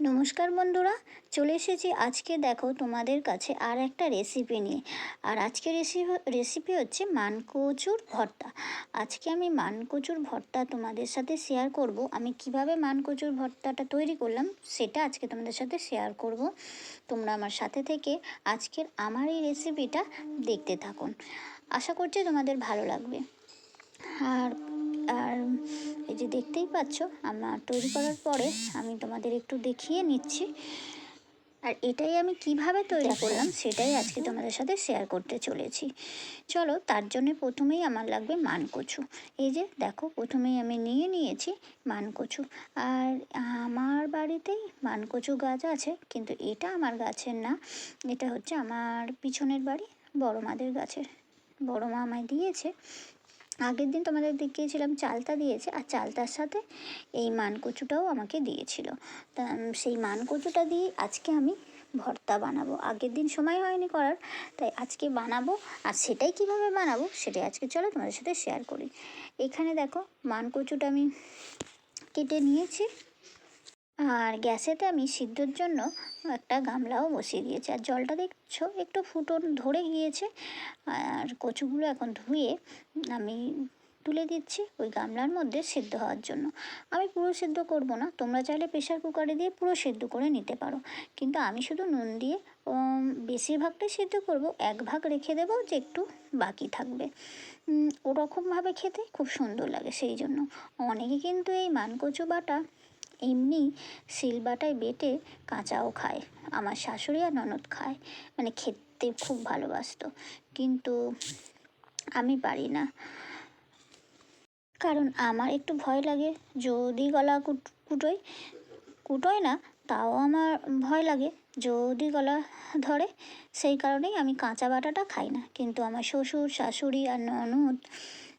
নমস্কার বন্ধুরা, চলে এসেছি আজকে দেখো তোমাদের কাছে আর একটা রেসিপি নিয়ে। আর আজকে রেসিপি রেসিপি হচ্ছে মানকচুর ভর্তা। আজকে আমি মানকচুর ভর্তা তোমাদের সাথে শেয়ার করব। আমি কীভাবে মানকচুর ভর্তাটা তৈরি করলাম সেটা আজকে তোমাদের সাথে শেয়ার করব। তোমরা আমার সাথে থেকে আজকের আমার এই রেসিপিটা দেখতে থাকুন আশা করছি তোমাদের ভালো লাগবে। আর আর এই যে দেখতেই পাচ্ছ, আমার তৈরি করার পরে আমি তোমাদের একটু দেখিয়ে নিচ্ছি। আর এটাই আমি কীভাবে তৈরি করলাম, সেটাই আজকে তোমাদের সাথে শেয়ার করতে চলেছি। চলো, তার জন্য প্রথমেই আমার লাগবে মানকচু। এই যে দেখো, প্রথমেই আমি নিয়ে নিয়েছি মানকচু। আর আমার বাড়িতেই মানকচু গাছ আছে, কিন্তু এটা আমার গাছের না। এটা হচ্ছে আমার পিছনের বাড়ি, বড় মাদের গাছের। বড় মা আমায় দিয়েছে। আগের দিন তোমাদের দেখিয়েছিলাম চালতা দিয়েছে, আর চালতার সাথে এই মানকচুটাও আমাকে দিয়েছিল। তা সেই মানকচুটা দিয়ে আজকে আমি ভর্তা বানাবো। আগের দিন সময় হয়নি করার, তাই আজকে বানাবো। আর সেটাই কীভাবে বানাবো সেটাই আজকে চলো তোমাদের সাথে শেয়ার করি। এখানে দেখো মানকচুটা আমি কেটে নিয়েছি। আর গ্যাসেতে আমি সিদ্ধর জন্য একটা গামলাও বসিয়ে দিয়েছি। আর জলটা দেখছ? একটু ফুটন ধরে গিয়েছে। আর কচুগুলো এখন ধুয়ে আমি তুলে দিচ্ছি ওই গামলার মধ্যে সেদ্ধ হওয়ার জন্য। আমি পুরো সেদ্ধ করব না। তোমরা চাইলে প্রেশার কুকারে দিয়ে পুরো সেদ্ধ করে নিতে পারো। কিন্তু আমি শুধু নুন দিয়ে বেশিরভাগটাই সেদ্ধ করব। এক ভাগ রেখে দেবো যে একটু বাকি থাকবে। ওরকমভাবে খেতে খুব সুন্দর লাগে সেই জন্য। অনেকে কিন্তু এই মানকচু বাটা এমনি শিলবাটায় বেটে কাঁচাও খায়। আমার শাশুড়ি আর ননদ খায়। মানে খেতে খুব ভালোবাসতো। কিন্তু আমি পারি না। কারণ আমার একটু ভয় লাগে। যদি গলা কুটোয় কুটোয় না, তাও আমার ভয় লাগে। যদি গলা ধরে, সেই কারণেই আমি কাঁচা বাটাটা খাই না। কিন্তু আমার শ্বশুর, শাশুড়ি আর ননদ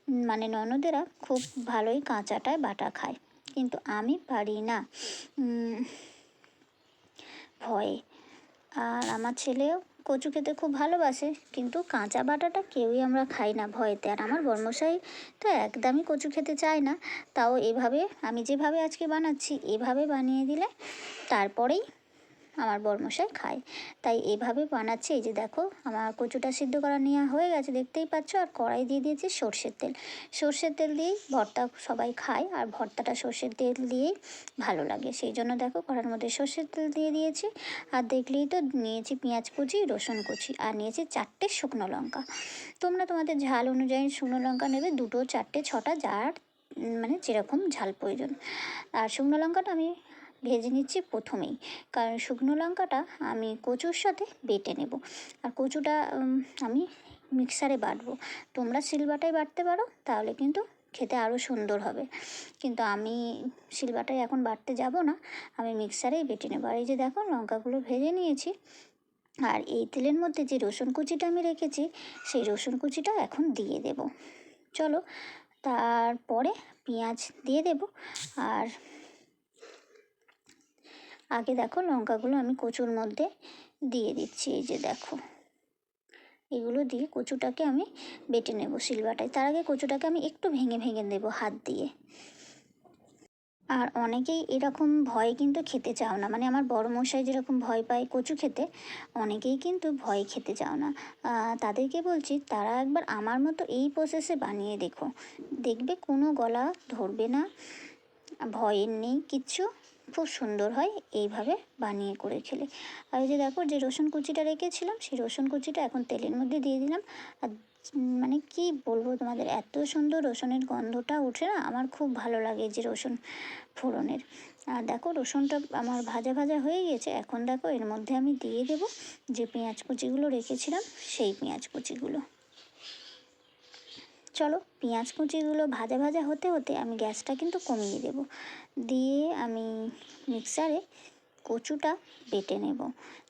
মানে ননদেরা খুব ভালোই কাঁচাটায় বাটা খায়। কিন্তু আমি পারি না। ভয়ে। আর আমার ছেলেও কচু খেতে খুব ভালোবাসে, কিন্তু কাঁচা বাটাটা কেউই আমরা খাই না ভয়েতে। আর আমার বর্মশাই তো একদমই কচু খেতে চায় না। তাও এভাবে, আমি যেভাবে আজকে বানাচ্ছি, এভাবে বানিয়ে দিলে তারপরেই আমার বরমশাই খায়। তাই এভাবে বানাচ্ছি, এই যে দেখো, আমার কচুটা সিদ্ধ করা নেওয়া হয়ে গেছে, দেখতেই পাচ্ছ, আর কড়াই দিয়ে দিয়েছি সর্ষের তেল। সর্ষের তেল দিয়েই ভর্তা সবাই খায়, আর ভর্তাটা সর্ষের তেল দিয়েই ভালো লাগে। সেই জন্য দেখো কড়ার মধ্যে সর্ষের তেল দিয়ে দিয়েছি, আর দেখলেই তো নিয়েছি পেঁয়াজ কুচি, রসুন কুচি, আর নিয়েছি চারটে শুকনো লঙ্কা। তোমরা তোমাদের ঝাল অনুযায়ী শুকনো লঙ্কা নেবে, দুটো, চারটে, ছটা, যার মানে যেরকম ঝাল প্রয়োজন। আর শুকনো লঙ্কাটা আমি ভেজে নিচ্ছি প্রথমেই। কারণ শুকনো লঙ্কাটা আমি কচুর সাথে বেটে নেব। আর কচুটা আমি মিক্সারে বাটবো। তোমরা শিলবাটায় বাটতে পারো, তাহলে কিন্তু খেতে আরও সুন্দর হবে। কিন্তু আমি শিলবাটায় এখন বাটতে যাব না, আমি মিক্সারেই বেটে নেব। আর এই যে দেখো, লঙ্কাগুলো ভেজে নিয়েছি। আর এই তেলের মধ্যে যে রসুন কুচিটা আমি রেখেছি, সেই রসুন কুচিটা এখন দিয়ে দেব। চলো, তারপরে পেঁয়াজ দিয়ে দেব। আর আগে দেখো লঙ্কাগুলো আমি কচুর মধ্যে দিয়ে দিচ্ছি, এই যে দেখো। এগুলো দিয়ে কচুটাকে আমি বেটে নেব শিলবাটায়। তার আগে কচুটাকে আমি একটু ভেঙে ভেঙে দেব হাত দিয়ে। আর অনেকেই এরকম ভয় কিন্তু খেতে চাও না। মানে আমার বড় মশাই যেরকম ভয় পায় কচু খেতে, অনেকেই কিন্তু ভয় খেতে চাও না। তাদেরকে বলছি, তারা একবার আমার মতো এই প্রসেসে বানিয়ে দেখো। দেখবে কোনো গলা ধরবে না, ভয়ের নেই কিচ্ছু। খুব সুন্দর হয় এইভাবে বানিয়ে করে খেলে আর এই যে দেখো, যে রসুন কুচিটা রেখেছিলাম, সেই রসুন কুচিটা এখন তেলের মধ্যে দিয়ে দিলাম। আর মানে কি বলব তোমাদের, এত সুন্দর রসুনের গন্ধটা উঠে না, আমার খুব ভালো লাগে যে রসুন ফোড়নের। আর দেখো, রসুনটা আমার ভাজা ভাজা হয়ে গেছে, এখন দেখো এর মধ্যে আমি দিয়ে দেবো যে পেঁয়াজ কুচিগুলো রেখেছিলাম, সেই পেঁয়াজ কুচিগুলো। চলো, পেঁয়াজ কুচিগুলো ভাজা ভাজা হতে হতে আমি গ্যাসটা কিন্তু কমিয়ে দেব। দিয়ে আমি মিক্সারে কচুটা বেটে নেব।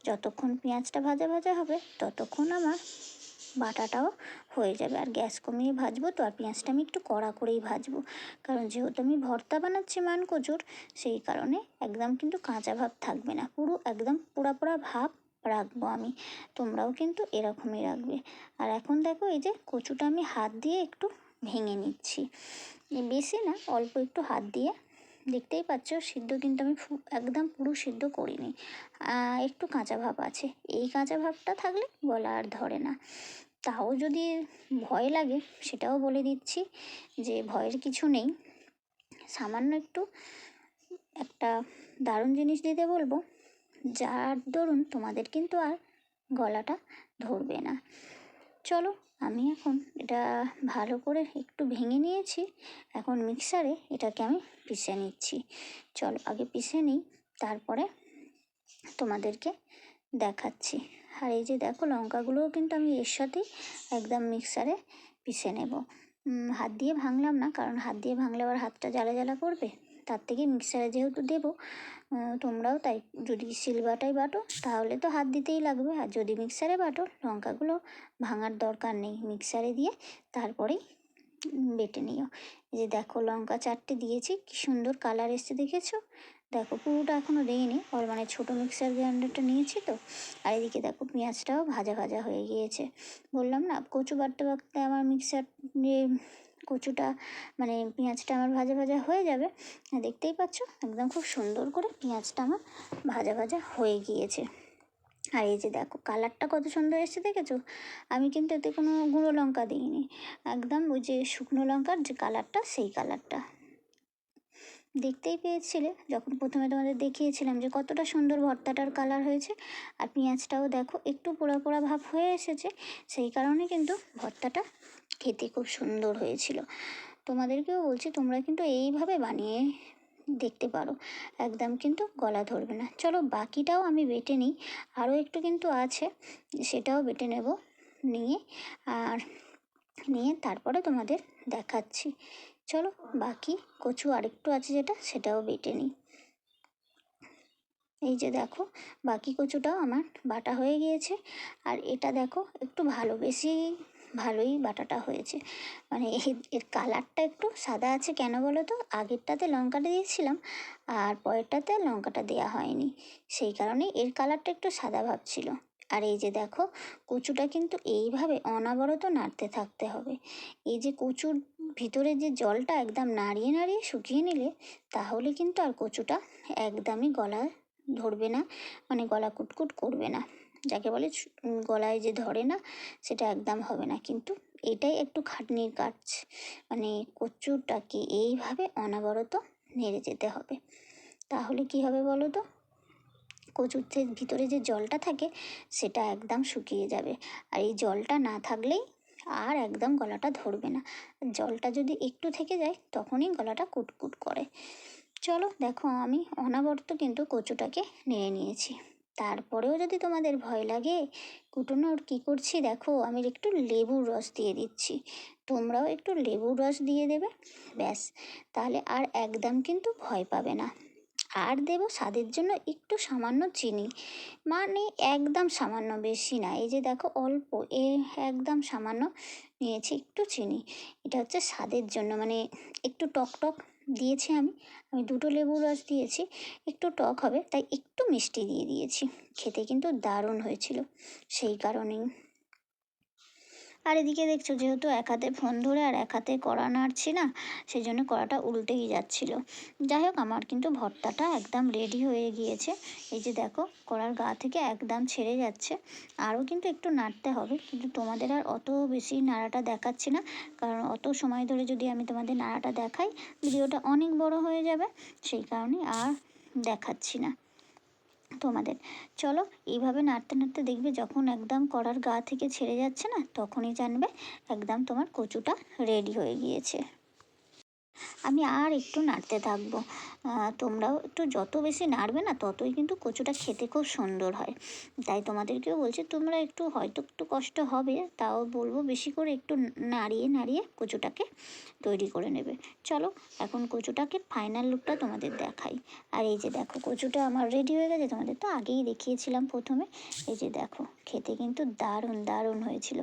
যতক্ষণ পেঁয়াজটা ভাজা ভাজা হবে, ততক্ষণ আমার বাটাটাও হয়ে যাবে। আর গ্যাস কমিয়ে ভাজবো তো, আর পেঁয়াজটা আমি একটু কড়া করেই ভাজবো। কারণ যেহেতু আমি ভর্তা বানাচ্ছি মান কচুর, সেই কারণে একদম কিন্তু কাঁচা ভাব থাকবে না। পুরো একদম পোড়া পোড়া ভাব রাখব আমি। তোমরাও কিন্তু এরকমই রাখবে। আর এখন দেখো এই যে কচুটা আমি হাত দিয়ে একটু ভেঙে নিচ্ছি। বেশি না, অল্প একটু হাত দিয়ে। দেখতেই পাচ্ছ সিদ্ধ কিন্তু আমি একদম পুরো সিদ্ধ করিনি। একটু কাঁচা ভাব আছে। এই কাঁচা ভাবটা থাকলে গলা আর ধরে না। তাও যদি ভয় লাগে সেটাও বলে দিচ্ছি যে ভয়ের কিছু নেই। সামান্য একটু একটা দারুণ জিনিস দিতে বলব। যার দরুন তোমাদের কিন্তু আর গলাটা ধরবে না। চলো, আমি এখন এটা ভালো করে একটু ভেঙে নিয়েছি। এখন মিক্সারে এটাকে আমি পিষে নিচ্ছি। চলো, আগে পিষে নিই, তারপরে তোমাদেরকে দেখাচ্ছি। আর এই যে দেখো, লঙ্কাগুলোও কিন্তু আমি এর সাথেই একদম মিক্সারে পিষে নেব। হাত দিয়ে ভাঙলাম না, কারণ হাত দিয়ে ভাঙলে আবার হাতটা জ্বালা জ্বালা করবে? তার থেকে মিক্সারে যেহেতু দেবো তোমরাও তাই যদি সিলবাটাই বাটো, তাহলে তো হাত দিতেই লাগবে। আর যদি মিক্সারে বাটো, লঙ্কাগুলো ভাঙার দরকার নেই মিক্সারে দিয়ে, তারপরেই বেটে নিও। যে দেখো লঙ্কা চারটে দিয়েছি, কি সুন্দর কালার এসছে দেখেছ? দেখো পুরোটা এখনও দিইনি, ওর মানে ছোটো মিক্সার গ্রাইন্ডারটা নিয়েছি তো, আর এদিকে দেখো পেঁয়াজটাও ভাজা ভাজা হয়ে গিয়েছে। বললাম না, কচু বাটতে বাটতে আমার মিক্সার কচুটা মানে পেঁয়াজটা আমার ভাজা ভাজা হয়ে যাবে। দেখতেই পাচ্ছ? একদম খুব সুন্দর করে পেঁয়াজটা আমার ভাজা ভাজা হয়ে গিয়েছে। আর এই যে দেখো, কালারটা কত সুন্দর এসেছে, দেখেছ? আমি কিন্তু এতে কোনো গুঁড়ো লঙ্কা দিইনি। একদম ওই যে শুকনো লঙ্কার যে কালারটা, সেই কালারটা। দেখতেই পেয়েছিলে? যখন প্রথমে তোমাদের দেখিয়েছিলাম যে কতটা সুন্দর ভর্তাটার কালার হয়েছে, আর পেঁয়াজটাও দেখো, একটু পোড়া পোড়া ভাব হয়ে এসেছে, সেই কারণে কিন্তু ভর্তাটা খেতে খুব সুন্দর হয়েছিল। তোমাদেরকেও বলছি, তোমরা কিন্তু এইভাবে বানিয়ে দেখতে পারো। একদম কিন্তু গলা ধরবে না। চলো বাকিটাও আমি বেটে নিই। আরও একটু কিন্তু আছে, সেটাও বেটে নেব নিয়ে। আর নিয়ে তারপরে তোমাদের দেখাচ্ছি। চলো বাকি কচু আরেকটু আছে যেটা, সেটাও বেটে নিই। এই যে দেখো, বাকি কচুটাও আমার বাটা হয়ে গিয়েছে। আর এটা দেখো, একটু ভালো। বেশি ভালোই বাটাটা হয়েছে। মানে এর- কালারটা একটু সাদা আছে কেন বলো তো আগেরটাতে লঙ্কাটা দিয়েছিলাম, আর পরেরটাতে লঙ্কাটা দেওয়া হয়নি। সেই কারণে এর কালারটা একটু সাদা ভাব ছিল। আর এই যে দেখো, কচুটা কিন্তু এইভাবে অনাবরত নাড়তে থাকতে হবে। এই যে কচুর ভিতরে যে জলটা একদম নাড়িয়ে নাড়িয়ে শুকিয়ে নিলে, তাহলে কিন্তু আর কচুটা একদমই গলা ধরবে না মানে গলা কুটকুট করবে না। যাকে বলে গলায় যে ধরে না, সেটা একদম হবে না। কিন্তু এটাই একটু খাটনির কাজ। মানে কচুটাকে এইভাবে অনাবরত নেড়ে যেতে হবে। তাহলে কি হবে বলো তো? কচুর ভিতরে যে জলটা থাকে, সেটা একদম শুকিয়ে যাবে। আর এই জলটা না থাকলেই আর একদম গলাটা ধরবে না। জলটা যদি একটু থেকে যায়, তখনই গলাটা কুটকুট করে। চলো দেখো, আমি অনাবর্ত কিন্তু কচুটাকে নিয়ে নিয়েছি। তারপরেও যদি তোমাদের ভয় লাগে, কুটনোর কী করছি দেখো, আমি একটু লেবুর রস দিয়ে দিচ্ছি। তোমরাও একটু লেবুর রস দিয়ে দেবে, ব্যাস। তাহলে আর একদম কিন্তু ভয় পাবে না। আর দেবো স্বাদের জন্য একটু সামান্য চিনি। মানে একদম সামান্য, বেশি না। এই যে দেখো অল্প, এ একদম সামান্য নিয়েছি একটু চিনি। এটা হচ্ছে স্বাদের জন্য মানে একটু টক টক দিয়েছি আমি। আমি দুটো লেবুর রস দিয়েছি। একটু টক হবে, তাই একটু মিষ্টি দিয়ে দিয়েছি। খেতে কিন্তু দারুণ হয়েছিল। সেই কারণেই আর এদিকে দেখছ যেহেতু এক হাতে ফোন ধরে আর এক হাতে কড়া নাড়ছি না সেই জন্য কড়াটা উল্টেই যাচ্ছিল। যাই হোক, আমার কিন্তু ভর্তাটা একদম রেডি হয়ে গিয়েছে। এই যে দেখো, কড়ার গা থেকে একদম ছেড়ে যাচ্ছে। আরও কিন্তু একটু নাড়তে হবে, কিন্তু তোমাদের আর অত বেশি নাড়াটা দেখাচ্ছি না। কারণ অত সময় ধরে যদি আমি তোমাদের নাড়াটা দেখাই, ভিডিওটা অনেক বড় হয়ে যাবে, সেই কারণে আর দেখাচ্ছি না। তোমাদের। চলো, এইভাবে নাড়তে নাড়তে দেখবে যখন একদম কড়ার গা থেকে ছেড়ে যাচ্ছে না, তখনই জানবে একদম তোমার কচুটা রেডি হয়ে গিয়েছে। আমি আর একটু নাড়তে থাকব। তোমরাও একটু যত বেশি নাড়বে না, ততই কিন্তু কচুটা খেতে খুব সুন্দর হয়। তাই তোমাদেরকেও বলছি, তোমরা একটু হয়তো একটু কষ্ট হবে, তাও বলব বেশি করে একটু নাড়িয়ে নাড়িয়ে কচুটাকে তৈরি করে নেবে। চলো, এখন কচুটাকে ফাইনাল লুকটা তোমাদের দেখাই। আর এই যে দেখো, কচুটা আমার রেডি হয়ে গেছে, তোমাদের তো আগেই দেখিয়েছিলাম প্রথমে। এই যে দেখো, খেতে কিন্তু দারুণ দারুণ হয়েছিল।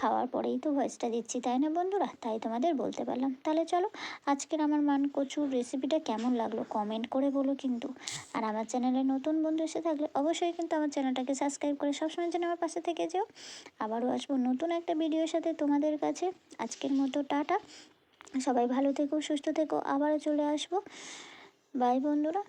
খাওয়ার পরেই তো ভয়েসটা দিচ্ছি, তাই না বন্ধুরা? তাই তোমাদের বলতে পারলাম। তাহলে চলো, আজকের আমার মান কচুর রেসিপিটা কেমন লাগল কমেন্ট করে বলো কিন্তু। আর আমার চ্যানেলে নতুন বন্ধু এসে থাকলে অবশ্যই কিন্তু আমার চ্যানেলটাকে সাবস্ক্রাইব করে সবসময় যেন আমার পাশে থেকে যেও। আবারও আসব নতুন একটা ভিডিওর সাথে তোমাদের কাছে। আজকের মতো টাটা। সবাই ভালো থেকো, সুস্থ থেকো। আবারও চলে আসব। বাই বন্ধুরা।